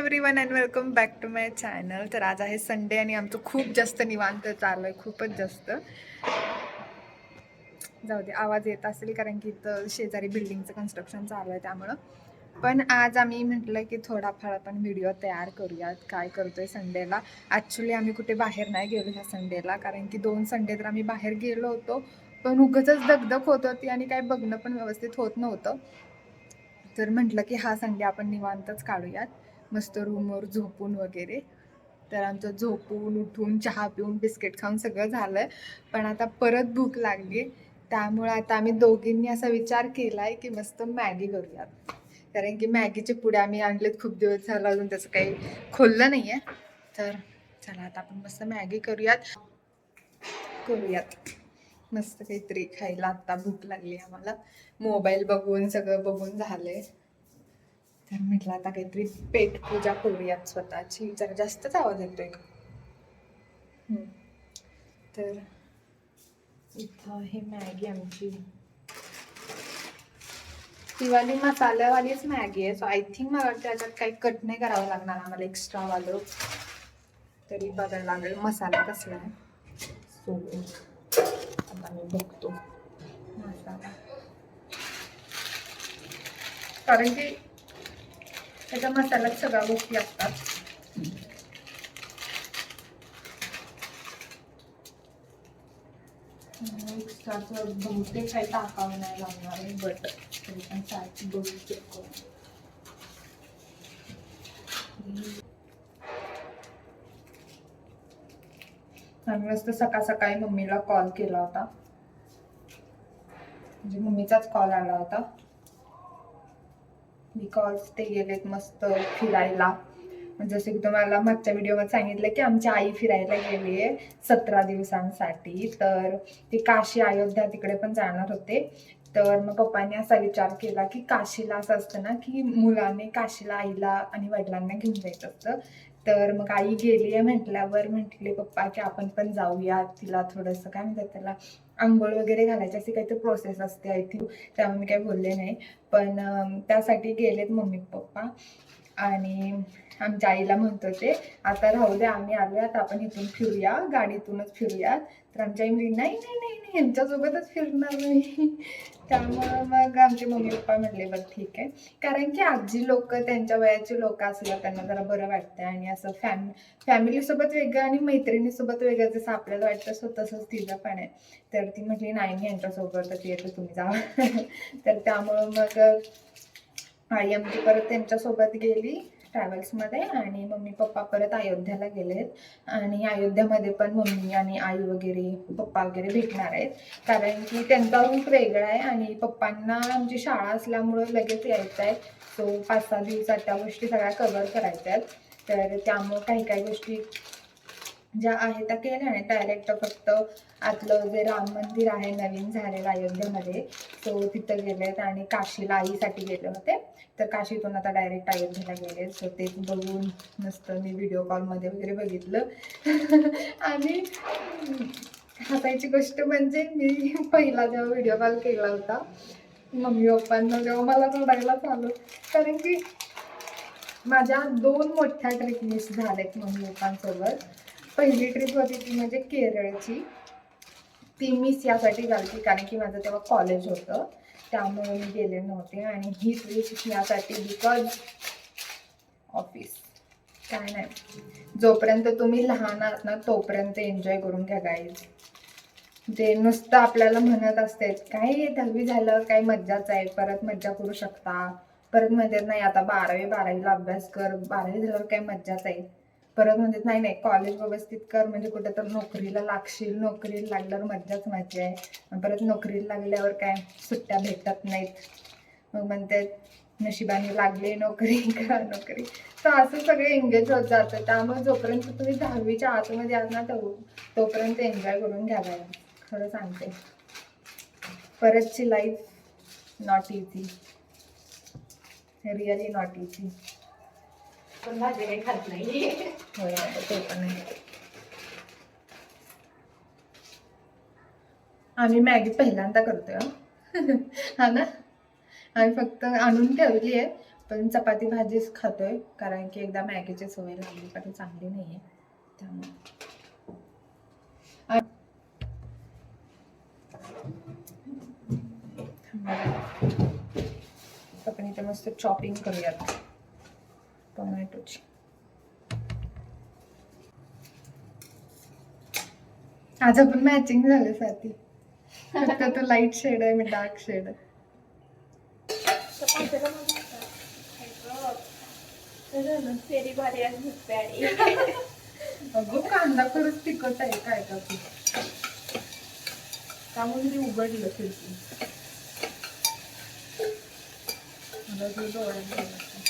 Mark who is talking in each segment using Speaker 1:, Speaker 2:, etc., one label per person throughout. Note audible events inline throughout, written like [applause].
Speaker 1: Everyone and welcome back to my channel तर आज आहे संडे आणि आमचं खूप जास्त निवांत चालू आहे खूपच जास्त. जाऊ दे आवाज येत असेल कारण की इथं शेजारी बिल्डिंगचं कन्स्ट्रक्शन चालू आहे त्यामुळं. पण आज आम्ही म्हटलं की थोडाफार आपण व्हिडिओ तयार करूयात काय करतोय संडेला ॲक्च्युली आम्ही कुठे बाहेर नाही गेलो ह्या संडेला कारण की दोन संडे तर आम्ही बाहेर गेलो होतो. पण उगच दगदग होत होती आणि काय बघणं पण व्यवस्थित होत नव्हतं. तर म्हटलं की हा संडे आपण निवांतच काढूयात. मस्त रूमवर झोपून वगैरे. तर आमचं झोपून उठून चहा पिऊन बिस्किट खाऊन सगळं झालं. पण आता परत भूक लागली. त्यामुळे आता आम्ही दोघींनी असा विचार केला आहे की मस्त मॅगी करूयात. कारण की मॅगीचे पुढे आम्ही आणलेत खूप दिवस झाला अजून त्याचं काही खोललं नाही आहे तर चला आता आपण मस्त मॅगी करूयात. करूयात. मस्त काहीतरी खायला आत्ता भूक लागली आम्हाला. मोबाईल बघून सगळं बघून झालंय. तर म्हटलं आता काहीतरी पेट पूजा करूयात स्वतःची. जरा जास्तच आवाज येतोय का? तर इथं हे मॅगी आमची. ती मसाल्यावालीच मॅगी आहे. सो आय थिंक मला वाटतं त्याच्यात काही कट नाही करावं लागणार आम्हाला एक्स्ट्रावालं तरी बघायला लागेल मसाला कसला आहे. सो आता मी बघतो. मसाला. कारण की त्याच्या मसाल्यात सगळ्या गोष्टी असतात. बहुतेक काही टाकावं नाही लागणार आहे बट तरी पण चालतं बघू चेक आम्ही मस्त सकाळ सकाळी मम्मीला कॉल केला होता. म्हणजे मम्मीचाच कॉल आला होता. बिकॉज ते गेलेत मस्त फिरायला. जसं की तुम्हाला मागच्या व्हिडिओमध्ये सांगितलं की आमची आई फिरायला गेली आहे सतरा दिवसांसाठी. तर ती काशी अयोध्या तिकडे पण जाणार होते. तर मग पप्पांनी असा विचार केला की काशीला असं असतं ना की मुलाने काशीला आईला आणि वडिलांना घेऊन जायचं असतं. तर मग आई गेली आहे म्हटल्यावर म्हटले पप्पा की आपण पण जाऊया. तिला थोडंसं काय म्हणतात त्याला आंघोळ वगैरे घालायची अशी काहीतरी प्रोसेस असते आय थिंक त्यामुळे मी काही बोलले नाही. पण त्यासाठी गेलेत मम्मी पप्पा. आणि आमच्या आईला म्हणत होते आता राहू द्या आम्ही आलोयात आपण इथून फिरूया गाडीतूनच फिरूयात. तर आमच्या आई म्हणली नाही नाही नाही नाही यांच्यासोबतच फिरणार नाही. त्यामुळं मग आमचे मम्मी पप्पा म्हणले बघ ठीक आहे. कारण की आजी लोक त्यांच्या वयाची लोक असलं त्यांना जरा बरं वाटतं आणि असं फॅम फॅमिलीसोबत वेगळं आणि मैत्रिणीसोबत वेगळं जसं आपल्याला वाटतं सो तसंच तिचं पण आहे. तर ती म्हटली नाही मी यांच्यासोबतच येतो तुम्ही जा. [laughs] तर त्यामुळं मग आई आमची परत त्यांच्यासोबत गेली. ट्रॅव्हल्समध्ये आणि मम्मी पप्पा परत अयोध्याला गेलेत. आणि अयोध्यामध्ये पण मम्मी आणि आई वगैरे पप्पा वगैरे भेटणार आहेत. कारण की त्यांचा रूट वेगळा आहे आणि पप्पांना आमची शाळा असल्यामुळं लगेच यायचं आहे. सो पाच सहा दिवसात त्या गोष्टी सगळ्या कवर करायच्या आहेत. तर त्यामुळं काही काही गोष्टी ज्या आहेत त्या केल्या नाही. डायरेक्ट फक्त आतलं जे राम मंदिर आहे नवीन झालेलं अयोध्येमध्ये सो तिथं गेलेत आणि काशीला आईसाठी गेले होते. तर काशीतून आता डायरेक्ट अयोध्येला गेले. सो ते बघून नसतं मी व्हिडिओ कॉलमध्ये वगैरे बघितलं. [laughs] आणि हसायची गोष्ट म्हणजे मी पहिला जेव्हा व्हिडिओ कॉल केला होता मम्मी पप्पांना जेव्हा मला जोडायला चालू. कारण की माझ्या दोन मोठ्या ट्रिप मिस झाल्यात मम्मी पप्पांसोबत. पहिली ट्रिप होती ती म्हणजे केरळची. ती मीच यासाठी घालती कारण की माझं तेव्हा कॉलेज होतं. त्यामुळे मी गेले नव्हते आणि ही ट्रिप यासाठी बिकॉज ऑफिस काय नाही. जोपर्यंत तुम्ही लहान आहात ना तोपर्यंत एन्जॉय करून घ्या गाईज जे नुसतं आपल्याला म्हणत असते काही दहावी झालं काही मज्जाच आहे परत मज्जा करू शकता. परत म्हणजे नाही आता बारावी बारावीला अभ्यास कर. बारावी झाल्यावर काही मज्जाच आहे. परत म्हणजे नाही नाही कॉलेज व्यवस्थित कर म्हणजे कुठं तर नोकरीला लागशील नोकरीला लागल्यावर मज्जाच मजा आहे. परत नोकरीला लागल्यावर काय सुट्ट्या भेटत नाहीत. मग म्हणते नशिबाने लागले नोकरी [laughs] करा नोकरी. तर असं सगळे एंगेज होत जातं. त्यामुळे जोपर्यंत तुम्ही दहावीच्या आतमध्ये आहात ना तो तोपर्यंत एन्जॉय करून घ्यावा खरं सांगते. परतची life not easy really not easy
Speaker 2: पण भाजी काही खात नाही.
Speaker 1: होय ते पण आम्ही मॅगी पहिल्यांदा करतोय हं. हा ना? आम्ही फक्त आणून ठेवली आहे पण चपाती भाजीच खातोय कारण की एकदा मॅगीची सवय लागली का ती चांगली आहे त्यामुळे. आपण इथे मस्त चॉपिंग करूयात. टोमॅटोची. आज आपण मॅचिंग झालं साथी फक्त तो लाइट शेड आहे मी डार्क शेड आहे. अगं कांदा खरंच तिखट आहे काय का तू? त्यामुळे म्हणजे मी उघडलं खिडकी डोळ्यात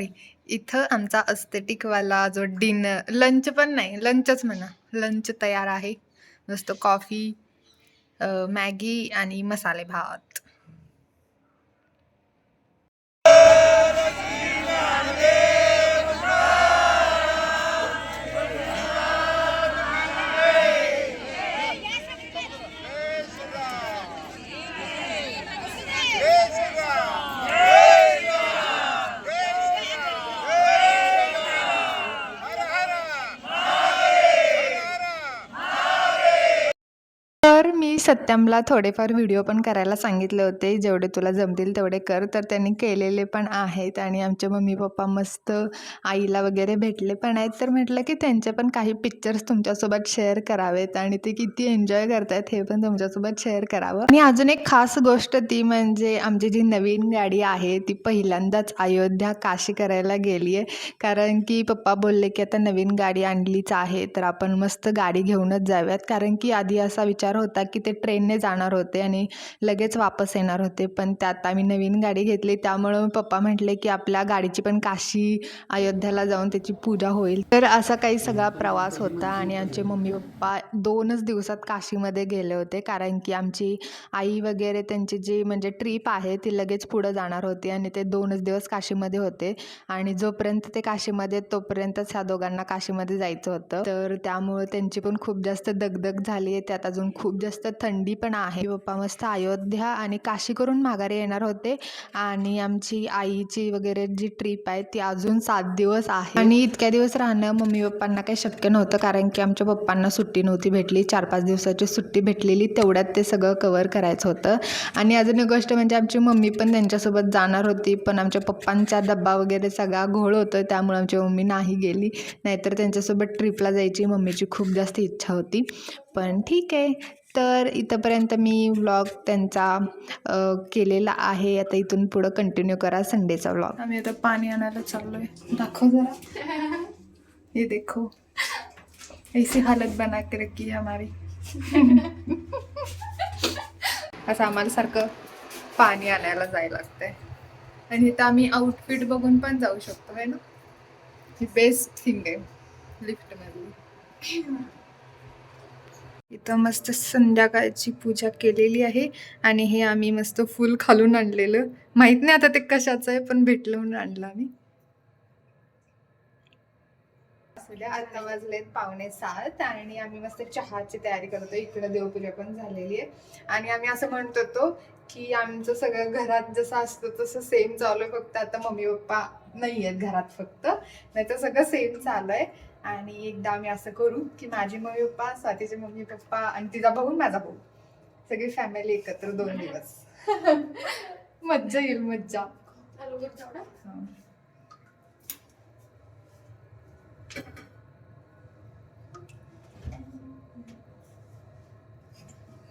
Speaker 1: इथं आमचा अस्थेटिकवाला जो डिनर लंच पण नाही लंचच म्हणा. लंच तयार आहे. नुसतं कॉफी मॅगी आणि मसाले भात तर मी सत्यमला थोडेफार व्हिडिओ पण करायला सांगितले होते. जेवढे तुला जमतील तेवढे कर. तर त्यांनी केलेले पण आहेत आणि आमचे मम्मी पप्पा मस्त आईला वगैरे भेटले पण आहेत. तर म्हटलं की त्यांचे पण काही पिक्चर्स तुमच्यासोबत शेअर करावेत आणि ते किती एन्जॉय करतायत हे पण तुमच्यासोबत शेअर करावं. आणि अजून एक खास गोष्ट ती म्हणजे आमची जी नवीन गाडी आहे ती पहिल्यांदाच अयोध्या काशी करायला गेली आहे. कारण की पप्पा बोलले की आता नवीन गाडी आणलीच आहे. तर आपण मस्त गाडी घेऊनच जाऊयात. कारण की आधी असा विचार होता की ते ट्रेनने जाणार होते आणि लगेच वापस येणार होते. पण त्यात आम्ही नवीन गाडी घेतली. त्यामुळं पप्पा म्हटले की आपल्या गाडीची पण काशी अयोध्याला जाऊन त्याची पूजा होईल. तर असा काही सगळा प्रवास होता आणि आमचे मम्मी पप्पा दोनच दिवसात काशीमध्ये गेले होते. कारण की आमची आई वगैरे त्यांची जी म्हणजे ट्रीप आहे ती लगेच पुढं जाणार होती आणि ते दोनच दिवस काशीमध्ये होते. आणि जोपर्यंत ते काशीमध्ये तोपर्यंतच ह्या दोघांना काशीमध्ये जायचं होतं. तर त्यामुळं त्यांची पण खूप जास्त दगदग झाली आहे त्यात अजून खूप जास्त थंडी पण आहे. पप्पा मस्त अयोध्या आणि काशी करून माघारी येणार होते. आणि आमची आईची वगैरे जी ट्रिप आहे ती अजून सात दिवस आहे. आणि इतक्या दिवस राहणं मम्मी पप्पांना काही शक्य नव्हतं कारण की आमच्या पप्पांना सुट्टी नव्हती भेटली. चार पाच दिवसाची सुट्टी भेटलेली तेवढ्यात ते सगळं कवर करायचं होतं. आणि अजून एक गोष्ट म्हणजे आमची मम्मी पण त्यांच्यासोबत जाणार होती पण आमच्या पप्पांचा डब्बा वगैरे सगळा घोळ होतं त्यामुळे आमची मम्मी नाही गेली. नाहीतर त्यांच्यासोबत ट्रिपला जायची मम्मीची खूप जास्त इच्छा होती. पण ठीक आहे. तर इथंपर्यंत मी व्लॉग त्यांचा केलेला आहे. आता इथून पुढं कंटिन्यू करा संडेचा व्लॉग आम्ही आता पाणी आणायला चाललोय. दाखव जरा. ये देखो. ऐसी हालत बना के रखी हमारी. असं आम्हाला सारखं पाणी आणायला जायला लागतंय. आणि इथं आम्ही आउटफिट बघून पण जाऊ शकतो है ना? ही बेस्ट थिंग आहे. लिफ्टमधली इथं मस्त संध्याकाळची पूजा केलेली आहे आणि हे आम्ही मस्त फुल खालून आणलेलं. माहीत नाही आता ते कशाचं आहे पण भेटलं म्हणून आणलं आम्ही. आता वाजलेत पावणे सात आणि आम्ही मस्त चहाची तयारी करतो इकडे देवपूजा पण झालेली आहे. आणि आम्ही असं म्हणत होतो की आमचं सगळं घरात जसं असतं तसं सेम चालू आहे. फक्त आता मम्मी पप्पा नाही आहेत घरात फक्त. नाही तर सगळं सेम चालू आहे. आणि एकदा आम्ही असं करू की माझी मम्मी पप्पा स्वातीचे मम्मी पप्पा आणि तिचा भाऊ आणि माझा भाऊ. सगळी फॅमिली एकत्र दोन [laughs] दिवस. मज्जा येईल मज्जा.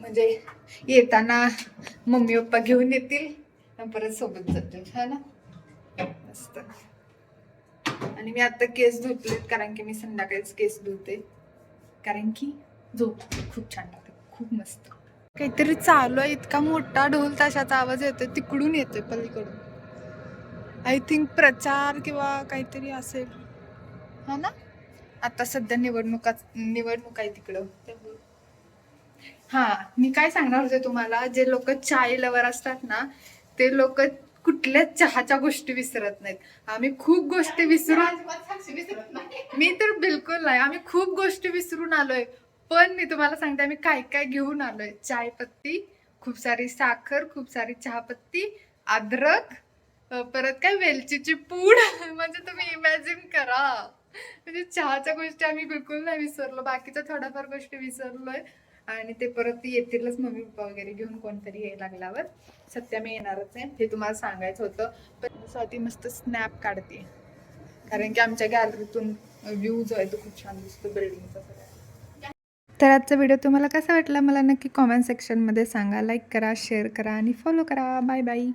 Speaker 1: म्हणजे येताना मम्मी पप्पा घेऊन येतील परत सोबत जातील हा ना? मस्त. आणि मी आता केस धुतलेत कारण की मी संध्याकाळीच केस धुते. कारण की झोप खूप छान लागते खूप मस्त. काहीतरी चालू आहे इतका मोठा ढोल ताशाचा आवाज येतोय तिकडून येतोय पलीकडून. आय थिंक प्रचार किंवा काहीतरी असेल. हा ना? आता सध्या निवडणुका निवडणूक आहे तिकडं. हा मी काय सांगणार होते तुम्हाला जे लोक चाय लवर असतात ना ते लोक कुठल्याच चहाच्या गोष्टी विसरत नाहीत. आम्ही खूप गोष्टी विसरून मी तर बिलकुल नाही. आम्ही खूप गोष्टी विसरून आलोय. पण मी तुम्हाला सांगते आम्ही काय काय घेऊन आलोय. चाय पत्ती खूप सारी साखर खूप सारी चहापत्ती अद्रक परत काय वेलचीची पूड. [laughs] म्हणजे तुम्ही इमॅजिन करा. म्हणजे चहाच्या गोष्टी आम्ही बिलकुल नाही विसरलो. बाकीच्या थोड्याफार गोष्टी विसरलोय. आणि ते परत येतीलच मम्मी पप्पा वगैरे घेऊन कोणतरी यायला लागल्यावर. सध्या मी येणारच आहे. हे तुम्हाला सांगायचं होतं. पण स्वाती मस्त स्नॅप काढते. कारण की आमच्या गॅलरीतून व्ह्यू जो आहे तो खूप छान दिसतो बिल्डिंगचा तर आजचा व्हिडिओ तुम्हाला कसा वाटला? मला नक्की कॉमेंट सेक्शनमध्ये सांगा. लाईक करा शेअर करा आणि फॉलो करा. Bye bye